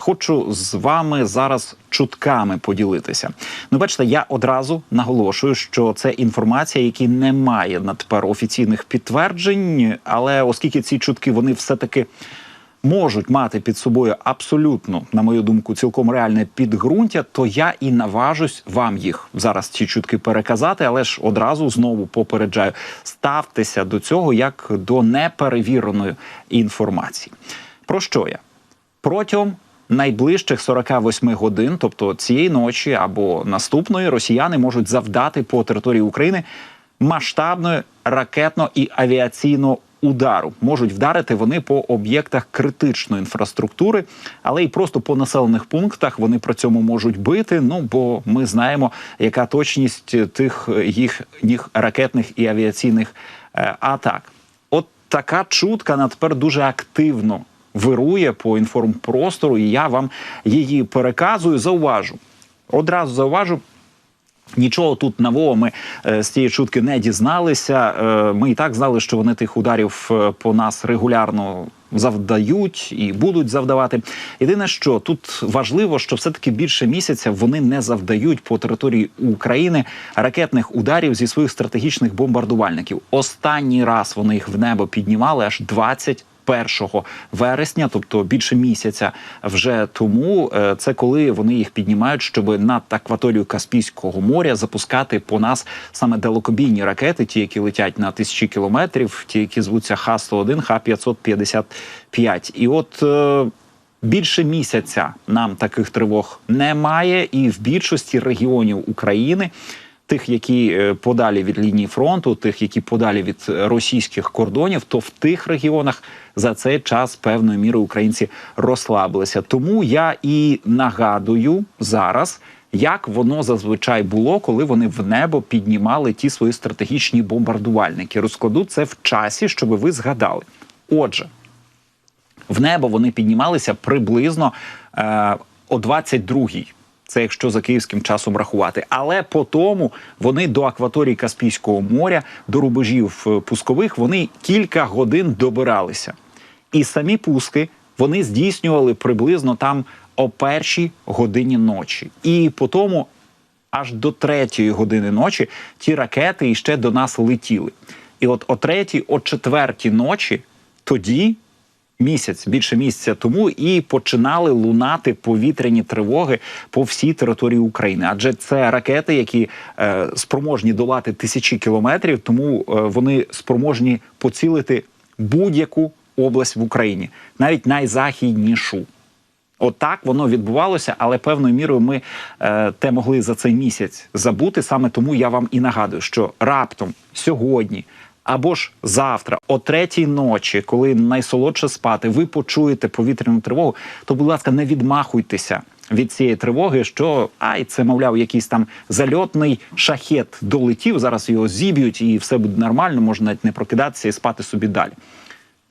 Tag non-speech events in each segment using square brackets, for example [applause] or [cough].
хочу з вами зараз чутками поділитися. Ну, бачите, я одразу наголошую, що це інформація, які не має на тепер офіційних підтверджень, але оскільки ці чутки вони все таки. Можуть мати під собою абсолютно, на мою думку, цілком реальне підґрунтя, то я і наважусь вам їх зараз ці чутки переказати, але ж одразу знову попереджаю: ставтеся до цього як до неперевіреної інформації. Про що я? Протягом найближчих 48 годин, тобто цієї ночі або наступної, росіяни можуть завдати по території України масштабної ракетно і авіаційного удару. Можуть вдарити вони по об'єктах критичної інфраструктури, але і просто по населених пунктах вони при цьому можуть бити. Ну бо ми знаємо, яка точність тих їхніх ракетних і авіаційних е, атак. От така чутка на тепер дуже активно вирує по інформпростору, і я вам її переказую. Зауважу одразу зауважу. Нічого тут нового ми е, з цієї чутки не дізналися. Е, ми і так знали, що вони тих ударів е, по нас регулярно завдають і будуть завдавати. Єдине, що тут важливо, що все таки більше місяця вони не завдають по території України ракетних ударів зі своїх стратегічних бомбардувальників. Останній раз вони їх в небо піднімали аж 20 1 вересня, тобто більше місяця вже тому. Е, це коли вони їх піднімають, щоб над акваторію Каспійського моря запускати по нас саме далекобійні ракети, ті, які летять на тисячі кілометрів, ті, які звуться Х-101, Х-555. І от. Е, більше місяця нам таких тривог немає, і в більшості регіонів України тих, які е, подалі від лінії фронту, тих, які подалі від російських кордонів, то в тих регіонах за цей час певною мірою українці розслабилися. Тому я і нагадую зараз. Як воно зазвичай було, коли вони в небо піднімали ті свої стратегічні бомбардувальники? Розкладу це в часі, щоб ви згадали. Отже, в небо вони піднімалися приблизно е, о 22-й. Це якщо за київським часом рахувати, але по тому вони до акваторії Каспійського моря, до рубежів е, пускових, вони кілька годин добиралися, і самі пуски вони здійснювали приблизно там о першій годині ночі, і по тому аж до третьої години ночі ті ракети іще до нас летіли. І от о третій, о четвертій ночі тоді місяць, більше місяця тому, і починали лунати повітряні тривоги по всій території України. Адже це ракети, які е, спроможні долати тисячі кілометрів, тому е, вони спроможні поцілити будь-яку область в Україні, навіть найзахіднішу. Отак От воно відбувалося, але певною мірою ми е, те могли за цей місяць забути. Саме тому я вам і нагадую, що раптом сьогодні або ж завтра, о третій ночі, коли найсолодше спати, ви почуєте повітряну тривогу, то, будь ласка, не відмахуйтеся. Від цієї тривоги, що ай, це мовляв, якийсь там зальотний шахет долетів. Зараз його зіб'ють, і все буде нормально. Можна навіть не прокидатися і спати собі далі.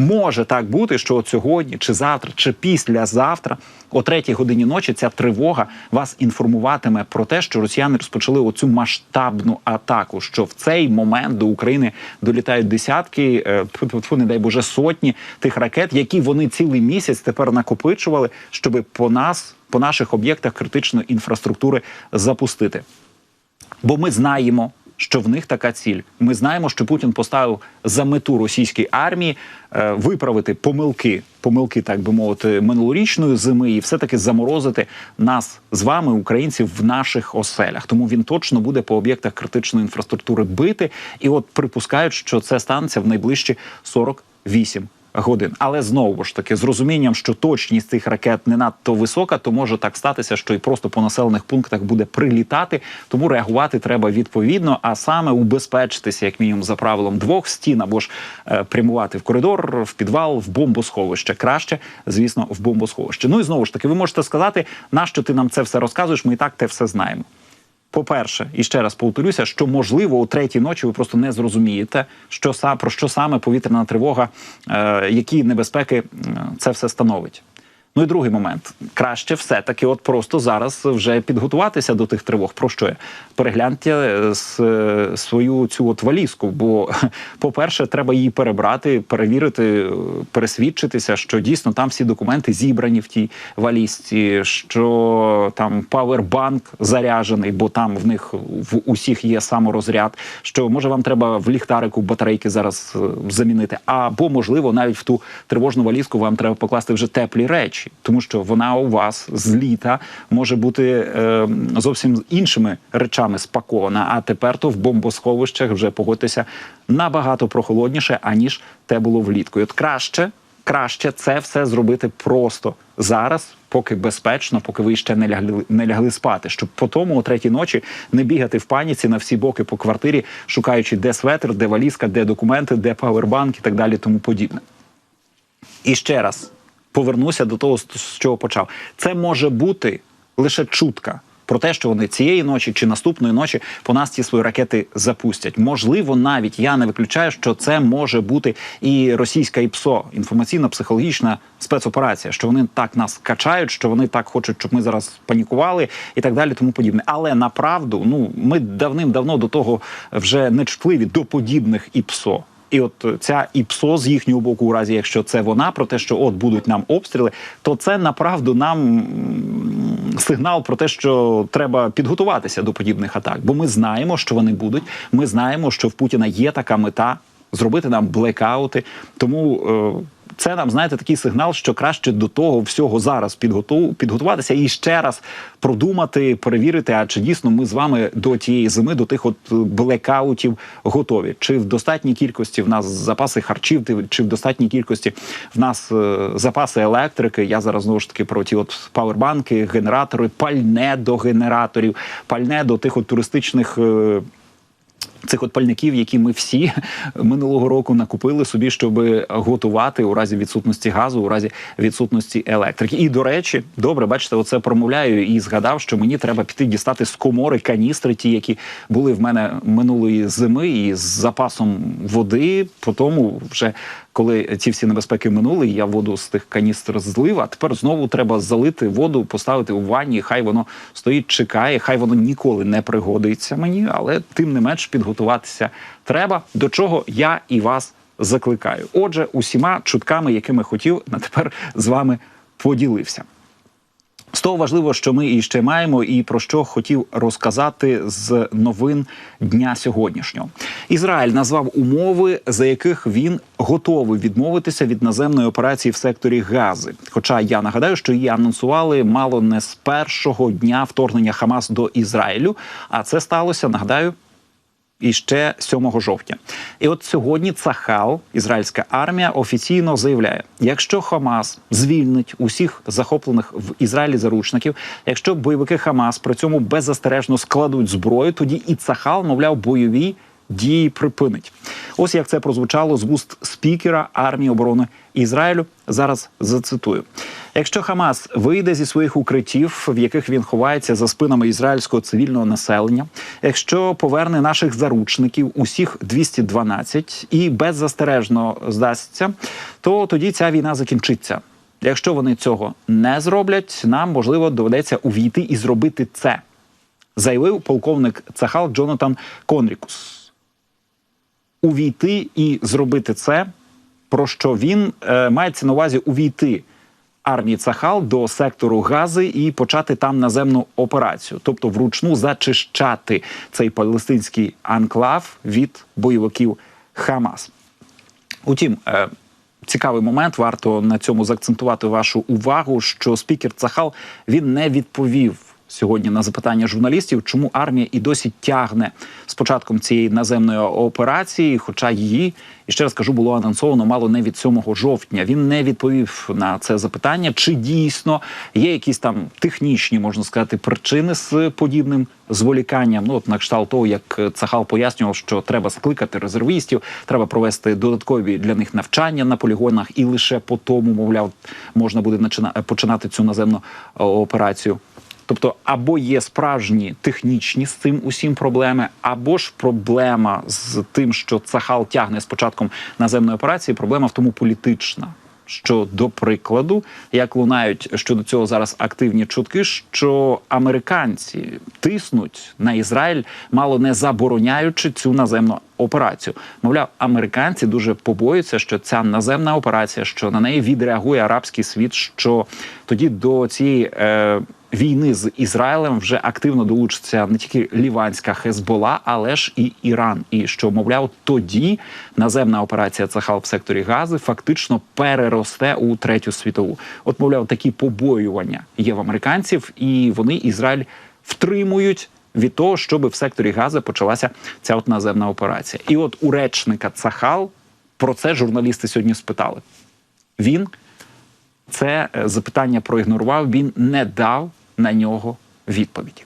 Може так бути, що от сьогодні, чи завтра, чи післязавтра, о третій годині ночі, ця тривога вас інформуватиме про те, що росіяни розпочали оцю масштабну атаку. Що в цей момент до України долітають десятки, е, тьфу, не дай боже сотні тих ракет, які вони цілий місяць тепер накопичували, щоб по нас, по наших об'єктах критичної інфраструктури запустити. Бо ми знаємо, що в них така ціль. Ми знаємо, що Путін поставив за мету російській армії е, виправити помилки, помилки, так би мовити, минулорічної зими, і все таки заморозити нас з вами, українців, в наших оселях. Тому він точно буде по об'єктах критичної інфраструктури бити. І от припускають, що це станеться в найближчі 48 годин. Але знову ж таки з розумінням, що точність цих ракет не надто висока, то може так статися, що і просто по населених пунктах буде прилітати. Тому реагувати треба відповідно, а саме убезпечитися, як мінімум, за правилом двох стін або ж е, прямувати в коридор, в підвал, в бомбосховище. Краще, звісно, в бомбосховище. Ну і знову ж таки, ви можете сказати, нащо ти нам це все розказуєш? Ми і так те все знаємо. По-перше, і ще раз повторюся, що можливо у третій ночі ви просто не зрозумієте, що про що саме повітряна тривога, е, які небезпеки це все становить. Ну і другий момент краще все-таки, от просто зараз вже підготуватися до тих тривог. Про що я? Перегляньте е, е, свою цю от валізку. Бо, [laughs] по-перше, треба її перебрати, перевірити, е, пересвідчитися, що дійсно там всі документи зібрані в тій валізці, що там павербанк заряджений, бо там в них в усіх є саморозряд. Що може вам треба в ліхтарику батарейки зараз замінити, або можливо навіть в ту тривожну валізку вам треба покласти вже теплі речі, тому що вона у вас з літа може бути е, зовсім з іншими речами спакована. А тепер то в бомбосховищах вже погодьтеся набагато прохолодніше, аніж те було влітку. І От краще, краще це все зробити просто зараз, поки безпечно, поки ви ще не лягли не лягли спати, щоб по тому о третій ночі не бігати в паніці на всі боки по квартирі, шукаючи де светр, де валізка, де документи, де павербанк і так далі, тому подібне. І ще раз повернуся до того, з чого почав. Це може бути лише чутка про те, що вони цієї ночі чи наступної ночі по нас ці свої ракети запустять. Можливо, навіть я не виключаю, що це може бути і російська ІПСО, інформаційно-психологічна спецоперація, що вони так нас качають, що вони так хочуть, щоб ми зараз панікували і так далі, тому подібне. Але направду, ну ми давним-давно до того вже не чутливі до подібних ІПСО. І от ця ІПСО з їхнього боку, у разі якщо це вона, про те, що от будуть нам обстріли, то це направду нам сигнал про те, що треба підготуватися до подібних атак. Бо ми знаємо, що вони будуть. Ми знаємо, що в Путіна є така мета зробити нам блекаути. Тому е, це нам знаєте такий сигнал, що краще до того всього зараз підготу... підготуватися і ще раз продумати, перевірити, а чи дійсно ми з вами до тієї зими, до тих от блекаутів готові. Чи в достатній кількості в нас запаси харчів, чи в достатній кількості в нас е, запаси електрики. Я зараз знову ж таки про ті от павербанки, генератори, пальне до генераторів, пальне до тих от туристичних. е, Цих от пальників, які ми всі [laughs] минулого року накупили собі, щоб готувати у разі відсутності газу, у разі відсутності електрики. І до речі, добре, бачите, оце промовляю і згадав, що мені треба піти дістати з комори каністри, ті, які були в мене минулої зими, і з запасом води. По тому вже коли ці всі небезпеки минули, я воду з тих каністр злив. А тепер знову треба залити воду, поставити у ванні. Хай воно стоїть, чекає. Хай воно ніколи не пригодиться мені, але тим не менш підготуватися треба. До чого я і вас закликаю. Отже, усіма чутками, якими хотів, на тепер з вами поділився. З того важливо, що ми і ще маємо, і про що хотів розказати з новин дня сьогоднішнього. Ізраїль назвав умови, за яких він готовий відмовитися від наземної операції в секторі Гази. Хоча я нагадаю, що її анонсували мало не з першого дня вторгнення Хамас до Ізраїлю. А це сталося, нагадаю, і ще 7 жовтня. І от сьогодні Цахал, ізраїльська армія, офіційно заявляє: якщо Хамас звільнить усіх захоплених в Ізраїлі заручників, якщо бойовики Хамас при цьому беззастережно складуть зброю, тоді і Цахал, мовляв, бойові дії припинить. Ось як це прозвучало з вуст спікера армії оборони Ізраїлю. Зараз зацитую: якщо Хамас вийде зі своїх укриттів, в яких він ховається за спинами ізраїльського цивільного населення, якщо поверне наших заручників, усіх 212, і беззастережно здасться, то тоді ця війна закінчиться. Якщо вони цього не зроблять, нам можливо доведеться увійти і зробити це, заявив полковник Цахал Джонатан Конрікус увійти і зробити це, про що він е, мається на увазі увійти армії Цахал до сектору Гази і почати там наземну операцію, тобто вручну зачищати цей палестинський анклав від бойовиків Хамас. Утім, е, цікавий момент, варто на цьому заакцентувати вашу увагу, що спікер Цахал він не відповів. Сьогодні на запитання журналістів, чому армія і досі тягне з початком цієї наземної операції, хоча її і ще раз кажу, було анонсовано мало не від 7 жовтня. Він не відповів на це запитання, чи дійсно є якісь там технічні, можна сказати, причини з подібним зволіканням. Ну от на кшталт того, як Цахал пояснював, що треба скликати резервістів, треба провести додаткові для них навчання на полігонах, і лише по тому, мовляв, можна буде починати цю наземну е, операцію. Тобто, або є справжні технічні з цим усім проблеми, або ж проблема з тим, що Цахал тягне з початком наземної операції. Проблема в тому політична. що до прикладу, як лунають щодо цього зараз активні чутки, що американці тиснуть на Ізраїль, мало не забороняючи цю наземну операцію. Мовляв, американці дуже побоюються, що ця наземна операція, що на неї відреагує арабський світ, що тоді до цієї. Е, Війни з Ізраїлем вже активно долучиться не тільки ліванська Хезбола, але ж і Іран. І що мовляв, тоді наземна операція Цахал в секторі Гази фактично переросте у третю світову. От, мовляв, такі побоювання є в американців, і вони Ізраїль втримують від того, щоб в секторі Гази почалася ця от наземна операція. І от у речника Цахал про це журналісти сьогодні спитали. Він це е, запитання проігнорував, він не дав на нього відповіді.